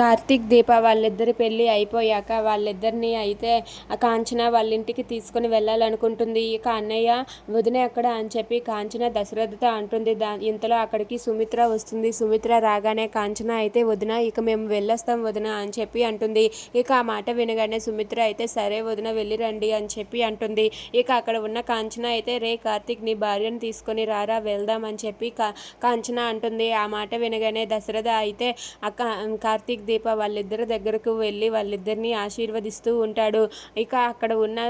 కార్తీక్ దీప వాళ్ళిద్దరి పెళ్ళి అయిపోయాక వాళ్ళిద్దరిని అయితే ఆ కాంచన వాళ్ళ ఇంటికి తీసుకుని వెళ్ళాలనుకుంటుంది. ఇక అన్నయ్య వదిన ఎక్కడ? అని చెప్పి కాంచన దశరథతో అంటుంది. దా ఇంతలో అక్కడికి సుమిత్ర వస్తుంది. సుమిత్ర రాగానే కాంచన అయితే వదిన ఇక మేము వెళ్ళొస్తాం వదిన అని చెప్పి అంటుంది. ఇక ఆ మాట వినగానే సుమిత్ర అయితే సరే వదిన వెళ్ళిరండి అని చెప్పి అంటుంది. ఇక అక్కడ ఉన్న కాంచన అయితే రే కార్తీక్ నీ భార్యను తీసుకొని రారా వెళ్దాం అని చెప్పి కా కాంచన అంటుంది. ఆ మాట వినగానే దశరథ అయితే అక్క కార్తీక్ దీప వాళ్ళిద్దరి దగ్గరకు వెళ్ళి వాళ్ళిద్దరిని ఆశీర్వదిస్తూ ఉంటాడు. ఇక అక్కడ ఉన్న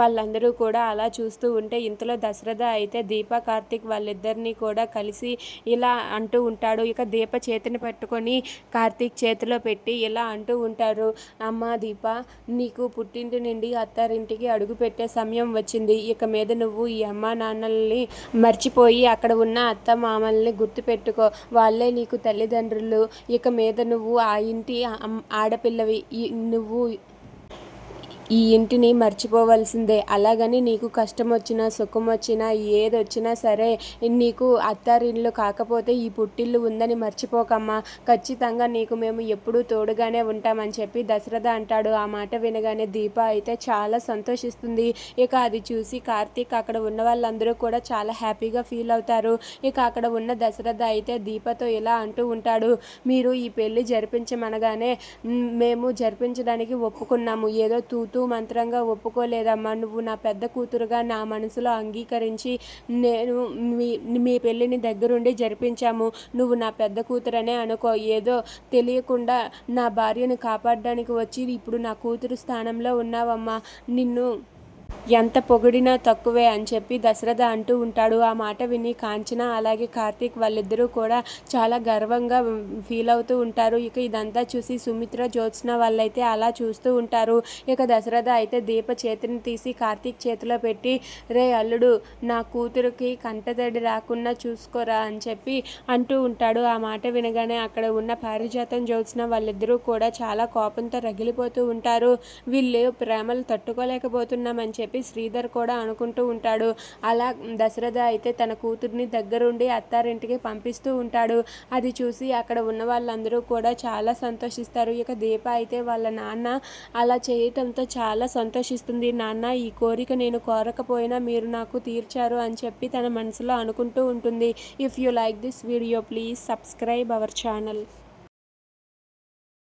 వాళ్ళందరూ కూడా అలా చూస్తూ ఉంటే ఇంతలో దశరథ అయితే దీప కార్తీక్ వాళ్ళిద్దరిని కూడా కలిసి ఇలా అంటూ ఉంటాడు. ఇక దీప చేతిని పట్టుకొని కార్తీక్ చేతిలో పెట్టి ఇలా అంటూ ఉంటారు అమ్మ దీప నీకు పుట్టింటి నుండి అత్తారింటికి అడుగు పెట్టే సమయం వచ్చింది. ఇక మీద నువ్వు ఈ అమ్మ నాన్నల్ని మర్చిపోయి అక్కడ ఉన్న అత్త మామల్ని గుర్తుపెట్టుకో. వాళ్ళే నీకు తల్లిదండ్రులు. ఇక మీద నువ్వు ఆ ఇంటి ఆడపిల్లవి ఈ- నువ్వు ఈ ఇంటిని మర్చిపోవలసిందే. అలాగని నీకు కష్టం వచ్చినా సుఖం వచ్చినా ఏది వచ్చినా సరే నీకు అత్తారిల్లు కాకపోతే ఈ పుట్టిల్లు ఉందని మర్చిపోకమ్మా. ఖచ్చితంగా నీకు మేము ఎప్పుడూ తోడుగానే ఉంటామని చెప్పి దశరథ అంటాడు. ఆ మాట వినగానే దీప అయితే చాలా సంతోషిస్తుంది. ఇక అది చూసి కార్తీక్ అక్కడ ఉన్న వాళ్ళందరూ కూడా చాలా హ్యాపీగా ఫీల్ అవుతారు. ఇక అక్కడ ఉన్న దశరథ అయితే దీపతో ఇలా అంటూ ఉంటాడు. మీరు ఈ పెళ్ళి జరిపించమనగానే మేము జరిపించడానికి ఒప్పుకున్నాము. ఏదో తూతూ మంత్రంగా ఒప్పుకోలేదమ్మా నువ్వు నా పెద్ద కూతురుగా నా మనసులో అంగీకరించి నేను మీ మీ పెళ్ళిని దగ్గరుండి జరిపించాము. నువ్వు నా పెద్ద కూతురనే అనుకో. ఏదో తెలియకుండా నా భార్యను కాపాడడానికి వచ్చి ఇప్పుడు నా కూతురు స్థానంలో ఉన్నావమ్మా. నిన్ను ఎంత పొగిడినా తక్కువే అని చెప్పి దశరథ అంటూ ఉంటాడు. ఆ మాట విని కాంచన అలాగే కార్తీక్ వాళ్ళిద్దరూ కూడా చాలా గర్వంగా ఫీల్ అవుతూ ఉంటారు. ఇక ఇదంతా చూసి సుమిత్ర జ్యోత్స్న వాళ్ళైతే అలా చూస్తూ ఉంటారు. ఇక దశరథ అయితే దీప చేతిని తీసి కార్తీక్ చేతిలో పెట్టి రే అల్లుడు నా కూతురుకి కంటతడి రాకుండా చూసుకోరా అని చెప్పి అంటూ ఉంటాడు. ఆ మాట వినగానే అక్కడ ఉన్న పారిజాతం జ్యోత్స్న వాళ్ళిద్దరూ కూడా చాలా కోపంతో రగిలిపోతూ ఉంటారు. వీళ్ళు ప్రేమలు తట్టుకోలేకపోతున్నామని చెప్పి చెప్పి శ్రీధర్ కూడా అనుకుంటూ ఉంటాడు. అలా దశరథ అయితే తన కూతుర్ని దగ్గరుండి అత్తారింటికి పంపిస్తూ ఉంటాడు. అది చూసి అక్కడ ఉన్న వాళ్ళందరూ కూడా చాలా సంతోషిస్తారు. ఇక దీప అయితే వాళ్ళ నాన్న అలా చేయటంతో చాలా సంతోషిస్తుంది. నాన్న ఈ కోరిక నేను కోరకపోయినా మీరు నాకు తీర్చారు అని చెప్పి తన మనసులో అనుకుంటూ ఉంటుంది. If you like this video please subscribe our channel